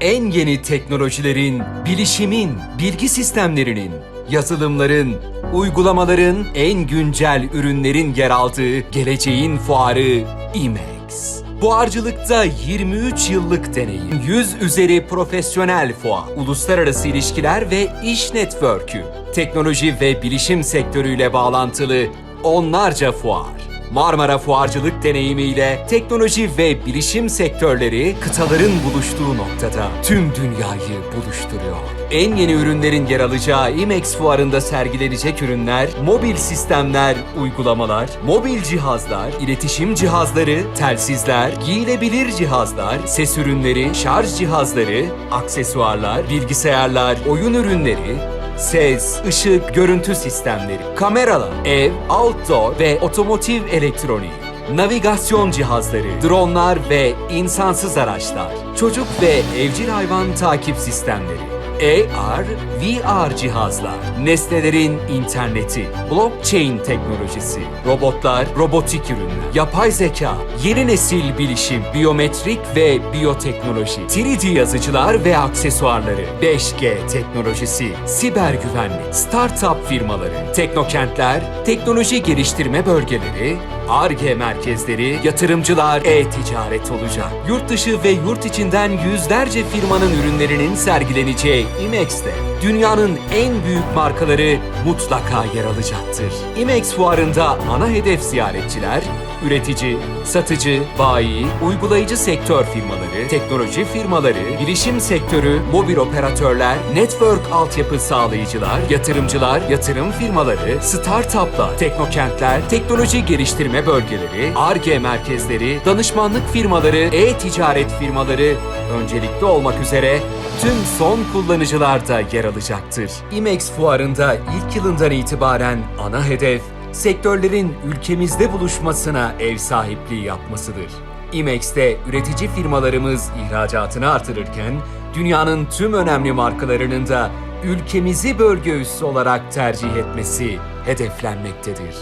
en yeni teknolojilerin, bilişimin, bilgi sistemlerinin, yazılımların, uygulamaların, en güncel ürünlerin yer aldığı geleceğin fuarı IMEX. Fuarcılıkta 23 yıllık deneyim, 100 üzeri profesyonel fuar, uluslararası ilişkiler ve iş network'ü, teknoloji ve bilişim sektörüyle bağlantılı onlarca fuar. Marmara Fuarcılık deneyimiyle teknoloji ve bilişim sektörleri kıtaların buluştuğu noktada tüm dünyayı buluşturuyor. En yeni ürünlerin yer alacağı IMEX fuarında sergilenecek ürünler, mobil sistemler, uygulamalar, mobil cihazlar, iletişim cihazları, telsizler, giyilebilir cihazlar, ses ürünleri, şarj cihazları, aksesuarlar, bilgisayarlar, oyun ürünleri, ses, ışık, görüntü sistemleri, kameralar, ev, outdoor ve otomotiv elektroniği, navigasyon cihazları, dronlar ve insansız araçlar, çocuk ve evcil hayvan takip sistemleri, AR, VR cihazlar, nesnelerin interneti, blockchain teknolojisi, robotlar, robotik ürünler, yapay zeka, yeni nesil bilişim, biyometrik ve biyoteknoloji, 3D yazıcılar ve aksesuarları, 5G teknolojisi, siber güvenlik, startup firmaları, teknokentler, teknoloji geliştirme bölgeleri, ARGE merkezleri, yatırımcılar, e-ticaret olacak. Yurt dışı ve yurt içinden yüzlerce firmanın ürünlerinin sergileneceği IMEX'te dünyanın en büyük markaları mutlaka yer alacaktır. IMEX fuarında ana hedef ziyaretçiler, üretici, satıcı, bayi, uygulayıcı sektör firmaları, teknoloji firmaları, bilişim sektörü, mobil operatörler, network altyapı sağlayıcılar, yatırımcılar, yatırım firmaları, startuplar, teknokentler, teknoloji geliştirme bölgeleri, ARGE merkezleri, danışmanlık firmaları, e-ticaret firmaları öncelikli olmak üzere tüm son kullanıcılar da yer alacaktır. IMEX fuarında ilk yılından itibaren ana hedef sektörlerin ülkemizde buluşmasına ev sahipliği yapmasıdır. IMEX'te üretici firmalarımız ihracatını artırırken dünyanın tüm önemli markalarının da ülkemizi bölge üssü olarak tercih etmesi hedeflenmektedir.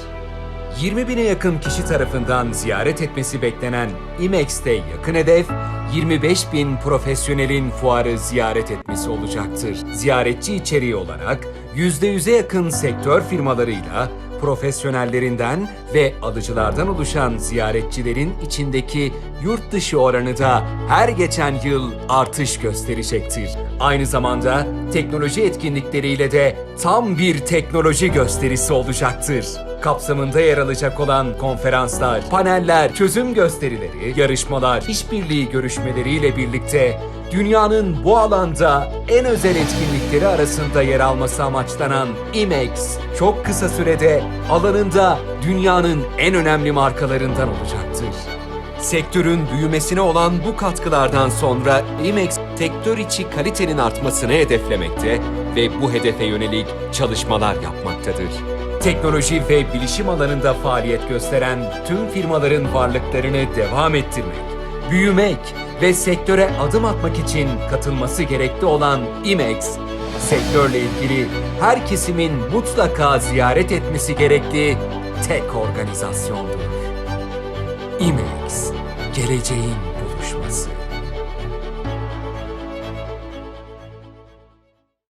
20 bine yakın kişi tarafından ziyaret etmesi beklenen IMEX'te yakın hedef 25 bin profesyonelin fuarı ziyaret etmesi olacaktır. Ziyaretçi içeriği olarak %100'e yakın sektör firmalarıyla profesyonellerinden ve alıcılardan oluşan ziyaretçilerin içindeki yurt dışı oranı da her geçen yıl artış gösterecektir. Aynı zamanda teknoloji etkinlikleriyle de tam bir teknoloji gösterisi olacaktır. Kapsamında yer alacak olan konferanslar, paneller, çözüm gösterileri, yarışmalar, işbirliği görüşmeleriyle birlikte dünyanın bu alanda en özel etkinlikleri arasında yer alması amaçlanan IMEX çok kısa sürede alanında dünyanın en önemli markalarından olacaktır. Sektörün büyümesine olan bu katkılardan sonra IMEX sektör içi kalitenin artmasını hedeflemekte ve bu hedefe yönelik çalışmalar yapmaktadır. Teknoloji ve bilişim alanında faaliyet gösteren tüm firmaların varlıklarını devam ettirmek, büyümek ve sektöre adım atmak için katılması gerekli olan IMEX, sektörle ilgili her kesimin mutlaka ziyaret etmesi gerekli tek organizasyondur. IMEX, geleceğin